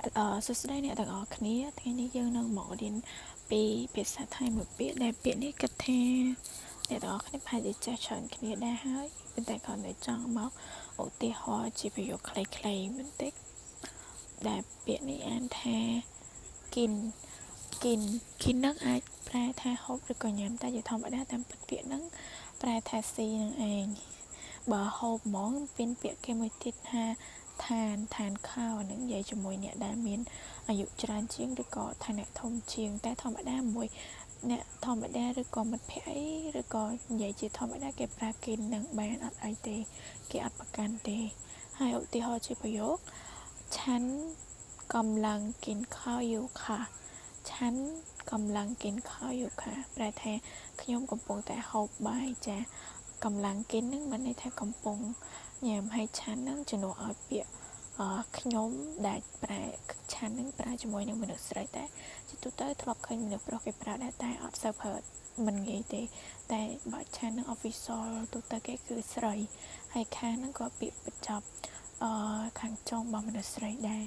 អឺសួស្តីអ្នកទាំងអស់គ្នាថ្ងៃនេះយើងនឹងមករៀនពីភាសាថៃមួយពាក្យដែលពាក្យនេះគិតថាអ្នកទាំងអស់គ្នាប្រហែលជាចេះច្រើនគ្នាដែរហើយប៉ុន្តែគ្រាន់តែចង់មកឧទាហរណ៍ជាប្រយោគខ្លីៗបន្តិចដែលពាក្យនេះអានថាគិនគិនគិននឹងអាចប្រែថាហូបឬក៏ញ៉ាំតែជាធម្មតាតាមពិតពាក្យហ្នឹងប្រែថាស៊ីនឹងឯង បើហូបហ្មងមានពាក្យគេមួយទៀតថាឋានឋានខោនឹងនិយាយជាមួយអ្នកដែលមានអាយុច្រើនជាងឬក៏ឋានៈធំជាង តែធម្មតាមួយអ្នកធម្មតាឬក៏មិត្តភ័ក្តិអីឬក៏និយាយជាធម្មតាគេប្រើគេនឹងបានអត់អីទេគេអត់ប្រកាន់ទេហើយឧទាហរណ៍ជាប្រយោគឆាន់កំឡុងกินข้าวอยู่ค่ะឆាន់កំឡុងกินข้าวอยู่ค่ะប្រែថាខ្ញុំកំពុងតែហូបបាយចា កំឡុងกินនឹងមិនន័យថាកំពុងញ៉ាំហើយឆាន់នឹងជំនួសឲ្យពាក្យអខ្ញុំដែលប្រែឆាន់នឹងប្រើជាមួយនឹងមនុស្សស្រីតែជាទូទៅធ្លាប់ឃើញមនុស្សប្រុសគេប្រើដែរតែអត់សូវប្រើមិនងាយទេ តែបើឆាន់នឹង official ទូទៅគេគឺស្រីហើយខាងហ្នឹងក៏ពាក្យបញ្ចប់អឺខាងចុងរបស់មនុស្សស្រីដែរ